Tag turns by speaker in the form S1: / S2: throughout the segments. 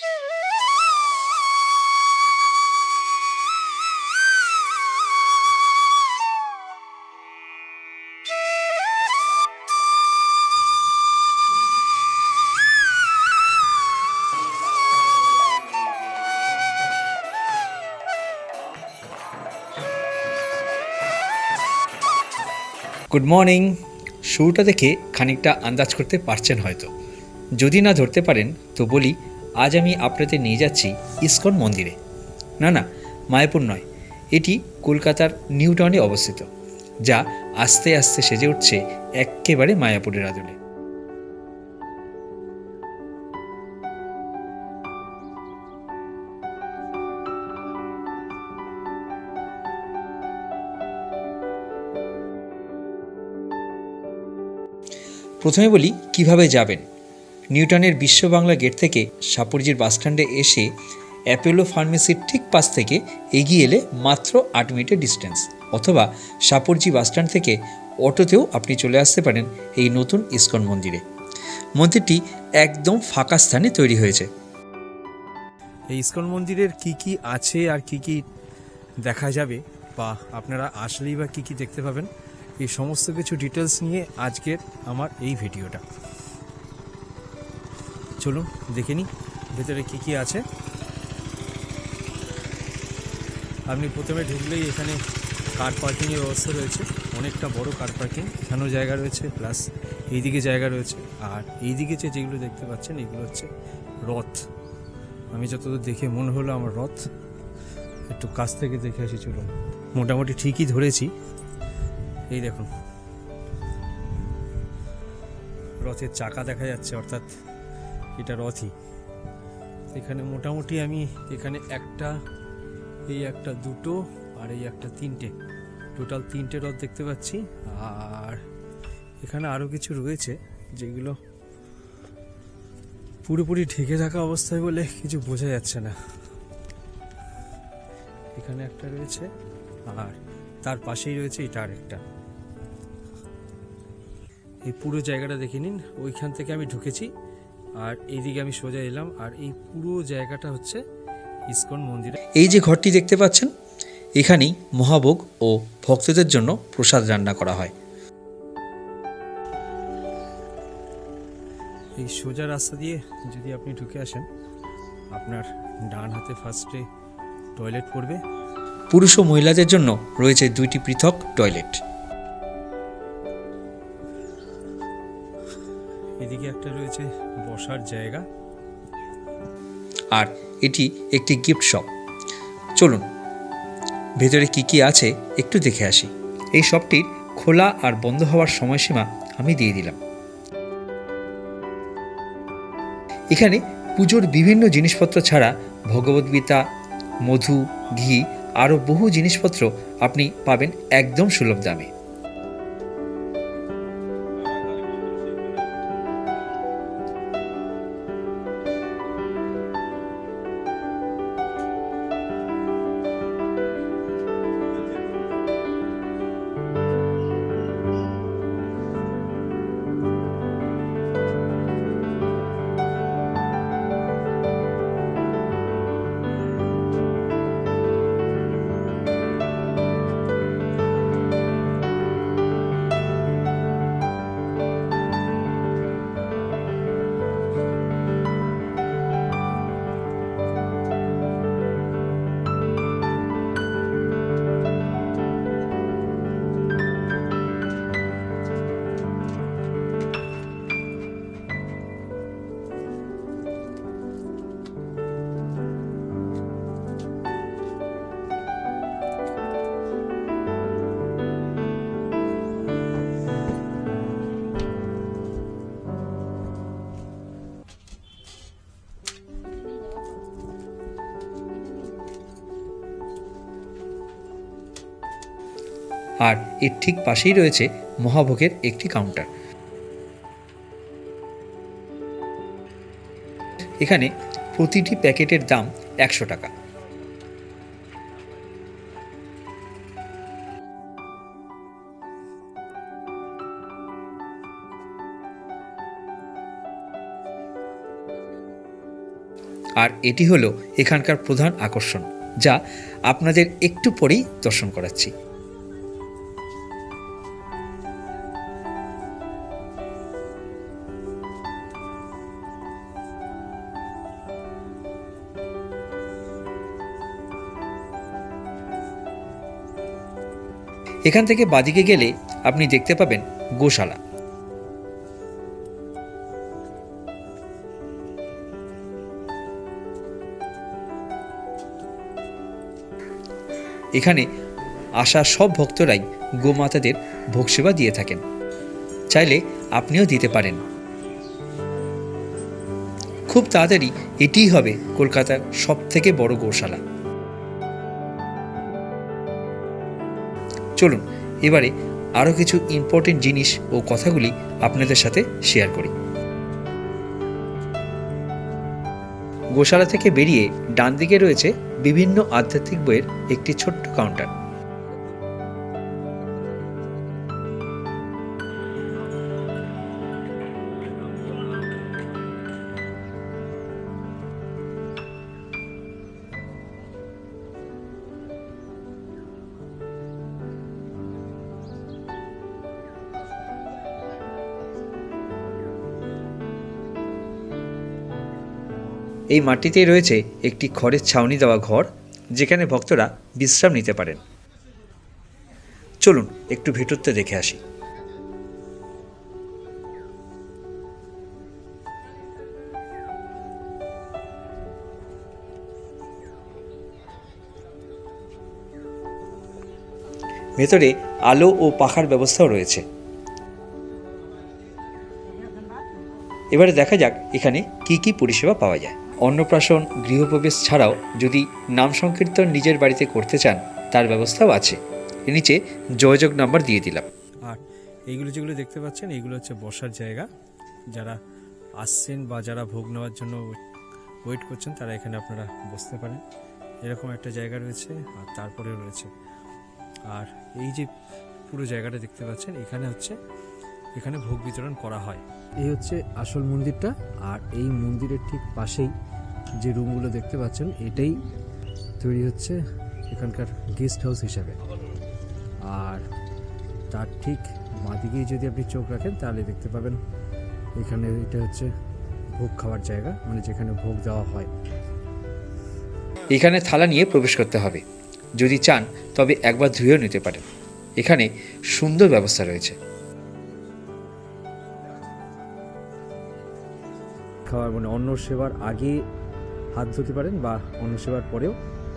S1: Good morning শুরুটা দেখে খানিকটা আন্দাজ করতে পারছেন হয়তো। যদি না ধরতে পারেন, তো বলি আজ আমি আপনাদের নিয়ে যাচ্ছি ইস্কন মন্দিরে। না না, মায়াপুর নয়। এটি কলকাতার নিউ টাউনে অবস্থিত, যা আস্তে আস্তে সেজে উঠছে এক্কেবারে মায়াপুরের আদলে। প্রথমে বলি, কীভাবে যাবেন? নিউটনের বিশ্ব বাংলা গেট থেকে সাপুরজির বাসস্ট্যান্ডে এসে অ্যাপেলো ফার্মেসির ঠিক পাশ থেকে এগিয়ে এলে মাত্র আট মিনিটের ডিস্টেন্স। অথবা সাপুরজি বাসস্ট্যান্ড থেকে অটোতেও আপনি চলে আসতে পারেন এই নতুন ইস্কন মন্দিরে। মন্দিরটি একদম ফাঁকা স্থানে তৈরি হয়েছে।
S2: এই ইস্কন মন্দিরের কি কি আছে আর কি কি দেখা যাবে বা আপনারা আসলেই বা কি কি দেখতে পাবেন, এই সমস্ত কিছু ডিটেলস নিয়ে আজকের আমার এই ভিডিওটা। চলুন, দেখে নিই ভেতরে কী কী আছে। আপনি প্রথমে ঢুকলেই এখানে কার পার্কিংয়ের ব্যবস্থা রয়েছে। অনেকটা বড় কার পার্কিং এখানেও জায়গা রয়েছে প্লাস এইদিকে জায়গা রয়েছে। আর এইদিকে যে যেগুলো দেখতে পাচ্ছেন, এগুলো হচ্ছে রথ। আমি যতদূর দেখে মনে হলো আমার রথ, একটু কাছ থেকে দেখে আসি, চলুন। মোটামুটি ঠিকই ধরেছি। এই দেখুন। রথের চাকা দেখা যাচ্ছে, অর্থাৎ এটা রথই এখানে মোটামুটি আমি এখানে একটা, এই একটা দুটো আর এই একটা তিনটে। টোটাল তিনটে রথ দেখতে পাচ্ছি। আর এখানে আরও কিছু রয়েছে যেগুলো পুরোপুরি ঢেকে থাকা অবস্থায় বলে কিছু বোঝা যাচ্ছে না। এখানে একটা রয়েছে আর তার পাশেই রয়েছে এটা আরেকটা। এই পুরো জায়গাটা দেখে নিন। ওইখান থেকে আমি ঢুকেছি। আর এইদিকে আমি সোজা এলাম আর এই পুরো জায়গাটা হচ্ছে ইসকন মন্দিরে।
S1: এই যে ঘরটি দেখতে পাচ্ছেন এখানেই মহাভোগ ও ভক্তদের জন্য প্রসাদ রান্না করা হয়।
S2: এই সোজা রাস্তা দিয়ে যদি আপনি ঢুকে আসেন আপনার ডান হাতে ফার্স্টে টয়লেট পড়বে।
S1: পুরুষ ও মহিলাদের জন্য রয়েছে দুইটি পৃথক টয়লেট
S2: এদিকে একটা রয়েছে বসার জায়গা।
S1: আর এটি একটি গিফট শপ চলুন, ভেতরে কি কি আছে একটু দেখে আসি। এই শপটির খোলা আর বন্ধ হওয়ার সময়সীমা আমি দিয়ে দিলাম। এখানে পুজোর বিভিন্ন জিনিসপত্র ছাড়া ভগবদ্গীতা মধু, ঘি আরও বহু জিনিসপত্র আপনি পাবেন একদম সুলভ দামে। আর এর ঠিক পাশেই রয়েছে মহাভোগের একটি কাউন্টার এখানে প্রতিটি প্যাকেটের দাম একশো টাকা। আর এটি হলো এখানকার প্রধান আকর্ষণ, যা আপনাদের একটু পরেই দর্শন করাচ্ছি। এখান থেকে বাদিকে গেলে আপনি দেখতে পাবেন গোশালা। এখানে আসা সব ভক্তরাই গোমাতাদের ভোগসেবা দিয়ে থাকেন। চাইলে আপনিও দিতে পারেন। খুব তাড়াতাড়ি এটিই হবে কলকাতার সব থেকে বড় গোশালা। চলুন, এবারে আরও কিছু ইম্পর্টেন্ট জিনিস ও কথাগুলি আপনাদের সাথে শেয়ার করি। গোশালা থেকে বেরিয়ে ডান দিকে রয়েছে বিভিন্ন আধ্যাত্মিক বইয়ের একটি ছোট্ট কাউন্টার এই মাটিতেই রয়েছে একটি খড়ের ছাউনি দেওয়া ঘর, যেখানে ভক্তরা বিশ্রাম নিতে পারেন। চলুন, একটু ভেতরতে দেখে আসি। ভেতরে আলো ও পাখার ব্যবস্থাও রয়েছে। এবারে দেখা যাক এখানে কি কি পরিষেবা পাওয়া যায়। অন্নপ্রাশন, গৃহপ্রবেশ ছাড়াও যদি নাম সংকীর্তন নিজের বাড়িতে করতে চান, তার ব্যবস্থাও আছে। নিচে যোগাযোগ নাম্বার দিয়ে দিলাম।
S2: আর এইগুলো যেগুলো দেখতে পাচ্ছেন, এইগুলো হচ্ছে বসার জায়গা। যারা আসছেন বা যারা ভোগ নেওয়ার জন্য ওয়েট করছেন, তারা এখানে আপনারা বসতে পারেন। এরকম একটা জায়গা রয়েছে আর তারপরে রয়েছে। আর এই যে পুরো জায়গাটা দেখতে পাচ্ছেন, এখানে হচ্ছে এখানে ভোগ বিতরণ করা হয়। এই হচ্ছে আসল মন্দিরটা আর এই মন্দিরের ঠিক পাশেই যে রুমগুলো দেখতে পাচ্ছেন এটাই তৈরি হচ্ছে এখানকার গেস্ট হাউস হিসাবে। আর তার ঠিক বাঁদিকেই যদি আপনি চোখ রাখেন তাহলে দেখতে পাবেন এখানে এটা হচ্ছে ভোগ খাওয়ার জায়গা মানে যেখানে ভোগ দেওয়া হয়।
S1: এখানে থালা নিয়ে প্রবেশ করতে হবে। যদি চান তবে একবার ধুয়েও নিতে পারেন। এখানে সুন্দর ব্যবস্থা রয়েছে।
S2: খাওয়ার মানে অন্ন সেবার আগে হাত ধুতে পারেন বা অন্ন সেবার পরেও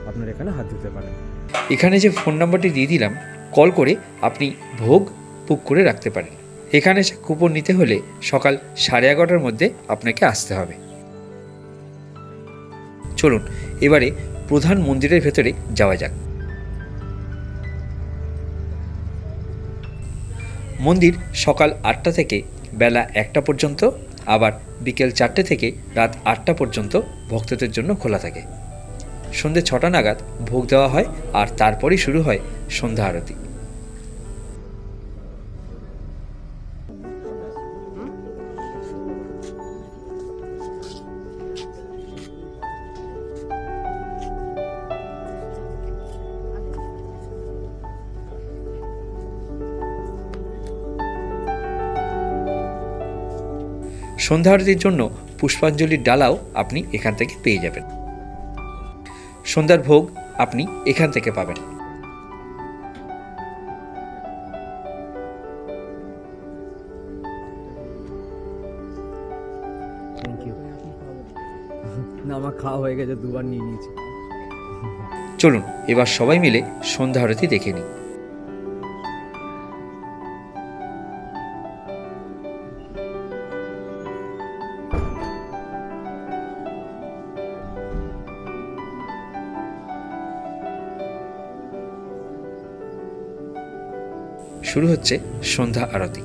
S2: আপনার এখানে হাত ধুতে পারেন।
S1: এখানে যে ফোন নাম্বারটি দিয়ে দিলাম, কল করে আপনি ভোগ বুক করে রাখতে পারেন। এখানে কুপন নিতে হলে সকাল সাড়ে এগারোটার মধ্যে আপনাকে আসতে হবে। চলুন, এবারে প্রধান মন্দিরের ভেতরে যাওয়া যাক। মন্দির সকাল আটটা থেকে বেলা একটা পর্যন্ত আবার বিকেল চারটে থেকে রাত আটটা পর্যন্ত ভক্তদের জন্য খোলা থাকে। সন্ধ্যে ছটা নাগাদ ভোগ দেওয়া হয় আর তারপরই শুরু হয় সন্ধ্যা আরতি। সন্ধ্যা আরতির জন্য পুষ্পাঞ্জলির ডালাও আপনি এখান থেকে পেয়ে যাবেন। সন্ধ্যার ভোগ আপনি এখান থেকে পাবেন।
S2: না আমার খাওয়া হয়ে গেছে দুবার নিয়ে নিয়েছি।
S1: চলুন এবার সবাই মিলে সন্ধ্যা আরতি দেখে নিই। শুরু হচ্ছে সন্ধ্যা আরতি।